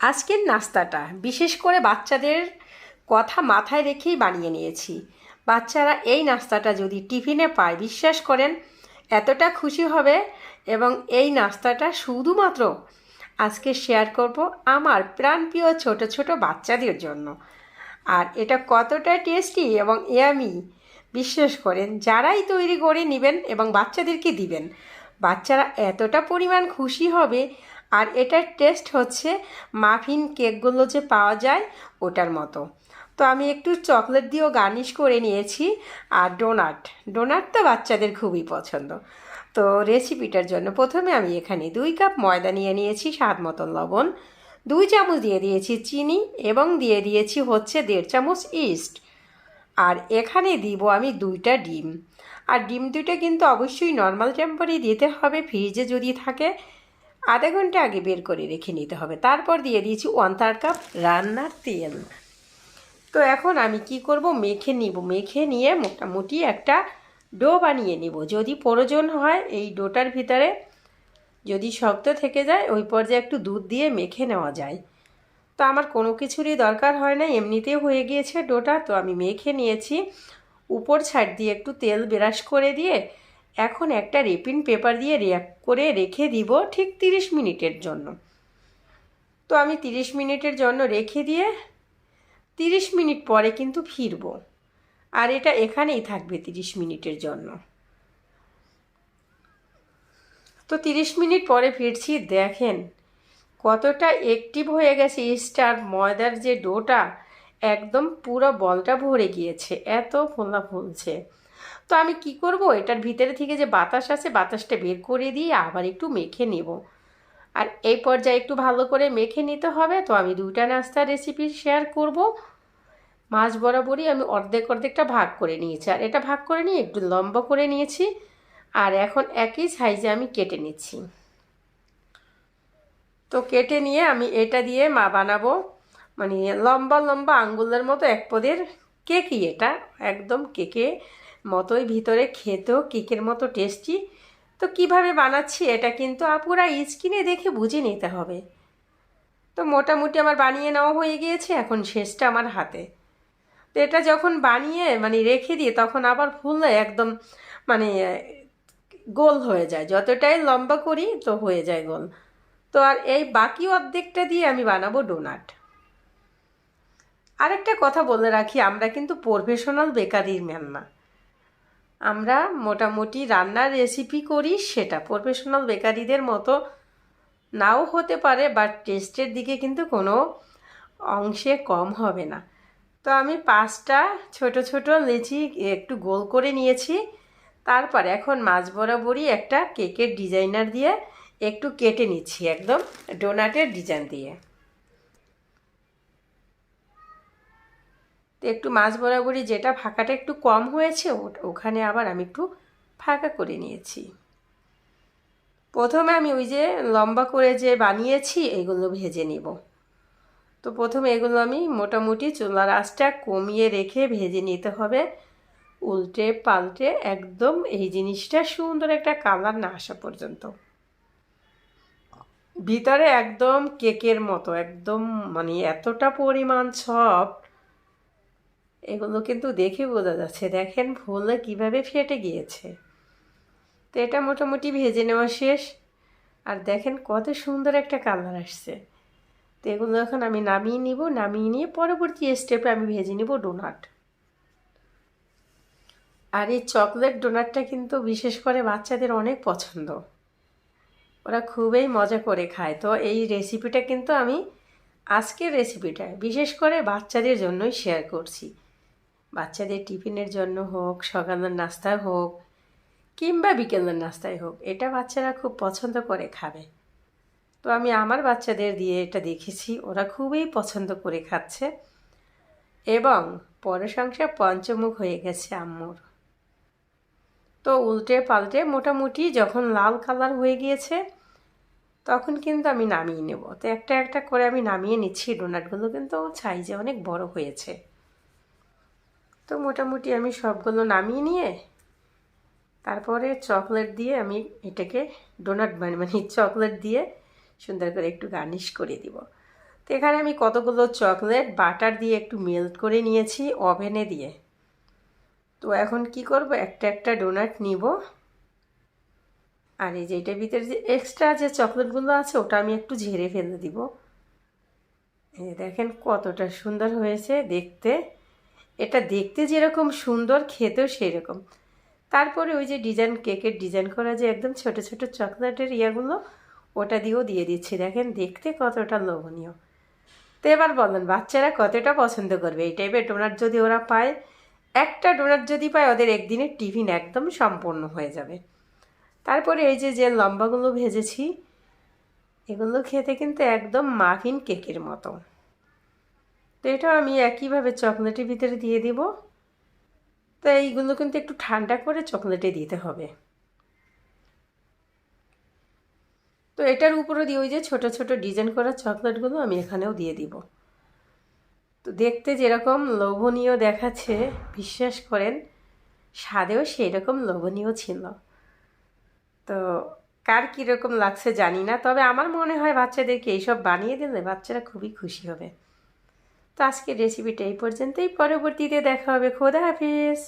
আজকের নাস্তাটা বিশেষ করে বাচ্চাদের কথা মাথায় রেখেই বানিয়ে নিয়েছি। বাচ্চারা এই নাস্তাটা যদি টিফিনে পায়, বিশ্বাস করেন, এতটা খুশি হবে এবং এই নাস্তাটা শুধুমাত্র আজকে শেয়ার করব আমার প্রাণপ্রিয় ছোট ছোট বাচ্চাদের জন্য। আর এটা কতটা টেস্টি এবং ইয়ামি, বিশ্বাস করেন, যারাই তৈরি করে নেবেন এবং বাচ্চাদেরকে দিবেন, বাচ্চারা এতটা পরিমাণ খুশি হবে আর এটার টেস্ট হচ্ছে মাফিন কেকগুলো যে পাওয়া যায় ওটার মতো। তো আমি একটু চকলেট দিয়েও গার্নিশ করে নিয়েছি আর ডোনাট। ডোনাট তো বাচ্চাদের খুবই পছন্দ। তো রেসিপিটার জন্য প্রথমে আমি এখানে দুই কাপ ময়দা নিয়ে নিয়েছি স্বাদ মতন লবণ, দুই চামচ দিয়ে দিয়েছি চিনি এবং দিয়ে দিয়েছি হচ্ছে দেড় চামচ ইস্ট। আর এখানে দিব আমি দুইটা ডিম। আর ডিম দুইটা কিন্তু অবশ্যই নর্মাল টেম্পারে দিতে হবে, ফ্রিজে যদি থাকে আধা ঘণ্টা আগে বের করে রেখে নিতে হবে। তারপর দিয়ে দিয়েছি ওয়ান থার্ড কাপ রান্নার তেল। তো এখন আমি কি করব? মেখে নিব। মেখে নিয়ে মোটামুটি একটা ডো বানিয়ে নিব। যদি প্রয়োজন হয় এই ডোটার ভিতরে যদি শক্ত থেকে যায়, ওই পর্যায়ে একটু দুধ দিয়ে মেখে নেওয়া যায়। তো আমার কোনো কিছুরই দরকার হয় না। এমনিতেই হয়ে গিয়েছে ডোটা। তো আমি মেখে নিয়েছি। উপর ছাড় দিয়ে একটু তেল ব্রাশ করে দিয়ে এখন একটা রেপিন পেপার দিয়ে র্যাপ করে রেখে দিব ঠিক তিরিশ মিনিটের জন্য। তো আমি তিরিশ মিনিটের জন্য রেখে দিয়ে তিরিশ মিনিট পরে কিন্তু ফিরব। আর এটা এখানেই থাকবে তিরিশ মিনিটের জন্য। তো তিরিশ মিনিট পরে ফিরছি, দেখেন কতটা অ্যাক্টিভ হয়ে গেছে স্টার ময়দার যে ডোটা, একদম পুরো বলটা ভরে গিয়েছে, এত ফোলা ফুলছে। তো আমি কি করব? এটার ভিতরে থেকে যে বাতাস আছে, বাতাসটা বের করে দিয়ে আবার একটু মেখে নেব। আর এই পর্যায়ে একটু ভালো করে মেখে নিতে হবে, তো আমি দুইটা নাস্তার রেসিপি শেয়ার করব। মাছ বরাবরই আমি অর্ধেক অর্ধেকটা ভাগ করে নিয়েছি। আর এটা ভাগ করে নিয়ে একটু লম্বা করে নিয়েছি। আর এখন একই সাইজে আমি কেটে নিচ্ছি। তো কেটে নিয়ে আমি এটা দিয়ে মা বানাবো। মানে লম্বা লম্বা আঙ্গুলের মতো এক পদের কেকই এটা, একদম কেকে। মতোই ভিতরে খেতেও কেকের মতো টেস্টি তো কীভাবে বানাচ্ছি এটা কিন্তু আপুরা স্কিনে দেখে বুঝে নিতে হবে। তো মোটামুটি আমার বানিয়ে নেওয়া হয়ে গিয়েছে, এখন শেষটা আমার হাতে। তো এটা যখন বানিয়ে মানে রেখে দিয়ে তখন আবার ফুললে একদম মানে গোল হয়ে যায়। যতটাই লম্বা করি তো হয়ে যায় গোল। তো আর এই বাকি অর্ধেকটা দিয়ে আমি বানাবো ডোনাট। আরেকটা কথা বলে রাখি, আমরা কিন্তু প্রফেশনাল বেকারির ম্যান না আমরা মোটামুটি রান্নার রেসিপি করি, সেটা প্রফেশনাল বেকারিদের মতো নাও হতে পারে বাট টেস্টের দিকে কিন্তু কোনো অংশে কম হবে না। তো আমি পাঁচটা ছোট ছোট লেচি একটু গোল করে নিয়েছি। তারপর এখন মাছ বরাবরই একটা কেকের ডিজাইনার দিয়ে একটু কেটে নিচ্ছি একদম ডোনাটের ডিজাইন দিয়ে। তো একটু মাছ বরাবরই যেটা ফাঁকাটা একটু কম হয়েছে ওখানে আবার আমি একটু ফাঁকা করে নিয়েছি। প্রথমে আমি ওই যে লম্বা করে যে বানিয়েছি, এগুলো ভেজে নিব। তো প্রথমে এগুলো আমি মোটামুটি চুলার আঁচটা কমিয়ে রেখে ভেজে নিতে হবে। উল্টে পাল্টে একদম এই জিনিসটা সুন্দর একটা কালার না আসা পর্যন্ত। ভিতরে একদম কেকের মতো, একদম মানে এতটা পরিমাণ সফট এগুলো কিন্তু দেখে বোঝা যাচ্ছে। দেখেন ফুলে কীভাবে ফেটে গিয়েছে। তো এটা মোটামুটি ভেজে নেওয়া শেষ। আর দেখেন, কত সুন্দর একটা কালার আসছে। তো এগুলো এখন আমি নামিয়ে নিব। নামিয়ে নিয়ে পরবর্তী স্টেপে আমি ভেজে নিব ডোনাট আর এই চকলেট ডোনাটটা কিন্তু বিশেষ করে বাচ্চাদের অনেক পছন্দ। ওরা খুবই মজা করে খায়। তো এই রেসিপিটা কিন্তু আমি আজকের রেসিপিটা বিশেষ করে বাচ্চাদের জন্যই শেয়ার করছি। বাচ্চাদের টিফিনের জন্য হোক, সকালের নাস্তা হোক, কিংবা বিকেলের নাস্তায় হোক, এটা বাচ্চারা খুব পছন্দ করে খাবে। তো আমি আমার বাচ্চাদের দিয়ে এটা দেখেছি, ওরা খুবই পছন্দ করে খাচ্ছে। এবং পরশংসা পঞ্চমুখ হয়ে গেছে আম্মুর। তো উল্টে পাল্টে মোটামুটি যখন লাল কালার হয়ে গিয়েছে, তখন কিন্তু আমি নামিয়ে নেব। তো একটা একটা করে আমি নামিয়ে নিচ্ছি, ডোনাটগুলো কিন্তু সাইজে অনেক বড় হয়েছে। তো মোটামুটি আমি সবগুলো নামিয়ে নিয়ে তারপরে চকলেট দিয়ে আমি এটাকে ডোনাট মানে মানে চকলেট দিয়ে সুন্দর করে একটু গার্নিশ করে দিব। তো এখানে আমি কতগুলো চকলেট, বাটার দিয়ে একটু মেল্ট করে নিয়েছি, ওভেনে দিয়ে। তো এখন কি করব? একটা একটা ডোনাট নিব। আর এই যে এটার ভিতরে যে এক্সট্রা যে চকলেটগুলো আছে, ওটা আমি একটু ঝেড়ে ফেলে দিব। দেখেন কতটা সুন্দর হয়েছে দেখতে। এটা দেখতে যেরকম সুন্দর, খেতেও সেরকম তারপরে ওই যে ডিজাইন কেকের ডিজাইন করা যে একদম ছোট ছোট চকলেটের ইয়েগুলো, ওটা দিয়েও দিয়ে দিচ্ছি। দেখেন দেখতে কতটা লোভনীয়। তো এবার বলেন, বাচ্চারা কতটা পছন্দ করবে? এই টাইপের ডোনাট যদি ওরা পায়, একটা ডোনাট যদি পায়, ওদের একদিনের টিফিন একদম সম্পূর্ণ হয়ে যাবে। তারপরে এই যে যে লম্বাগুলো ভেজেছি, এগুলো খেতে কিন্তু একদম মাফিন কেকের মতো। তো এটা আমি একইভাবে চকলেটের ভিতরে দিয়ে দিব। তো এইগুলো কিন্তু একটু ঠান্ডা করে চকলেটে দিতে হবে। তো এটার উপরে দিয়ে ওই যে ছোট ছোট ডিজাইন করা চকলেটগুলো আমি এখানেও দিয়ে দিব। তো দেখতে যেরকম লোভনীয় দেখাচ্ছে, বিশ্বাস করেন, স্বাদেও সেই রকম লোভনীয় ছিল। তো কার কীরকম লাগছে জানি না, তবে আমার মনে হয় বাচ্চাদেরকে এইসব বানিয়ে দিলে বাচ্চারা খুবই খুশি হবে। তো আজকের রেসিপিটা এই পর্যন্তই। পরবর্তীতে দেখা হবে। খোদা হাফিজ।